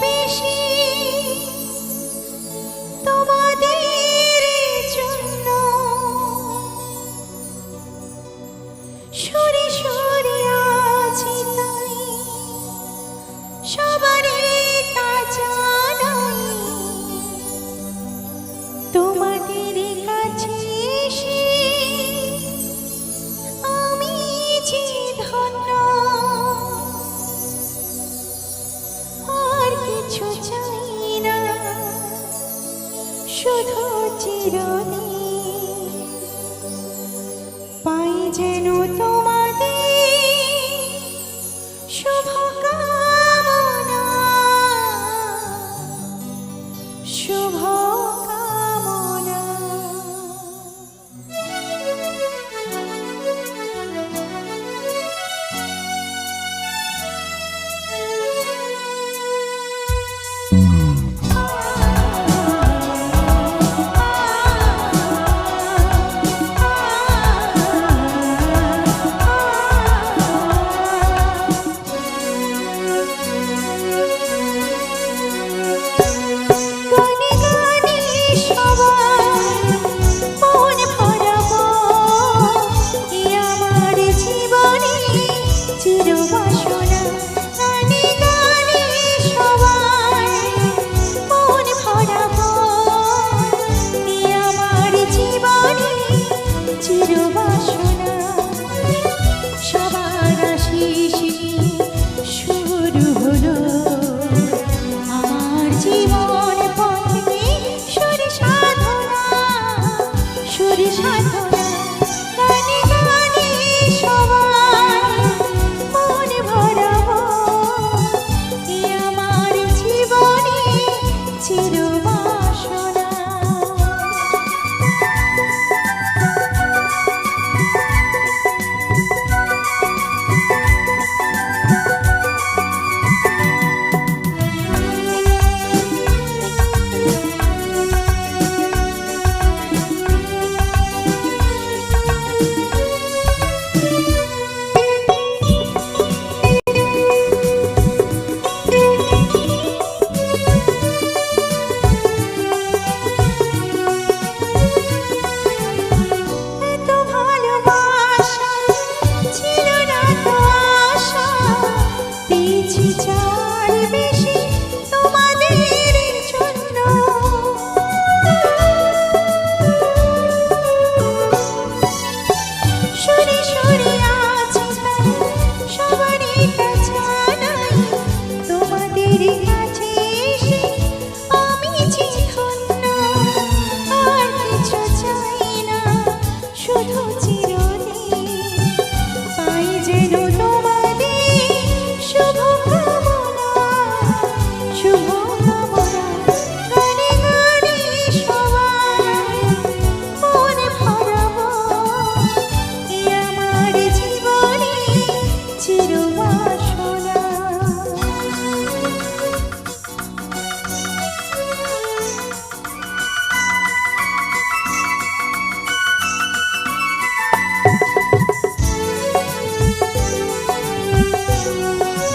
বেশি। তোমাদের সরে সরে সবাই শুধু চিরদিন পাই যেন তোমাদের শুভ Música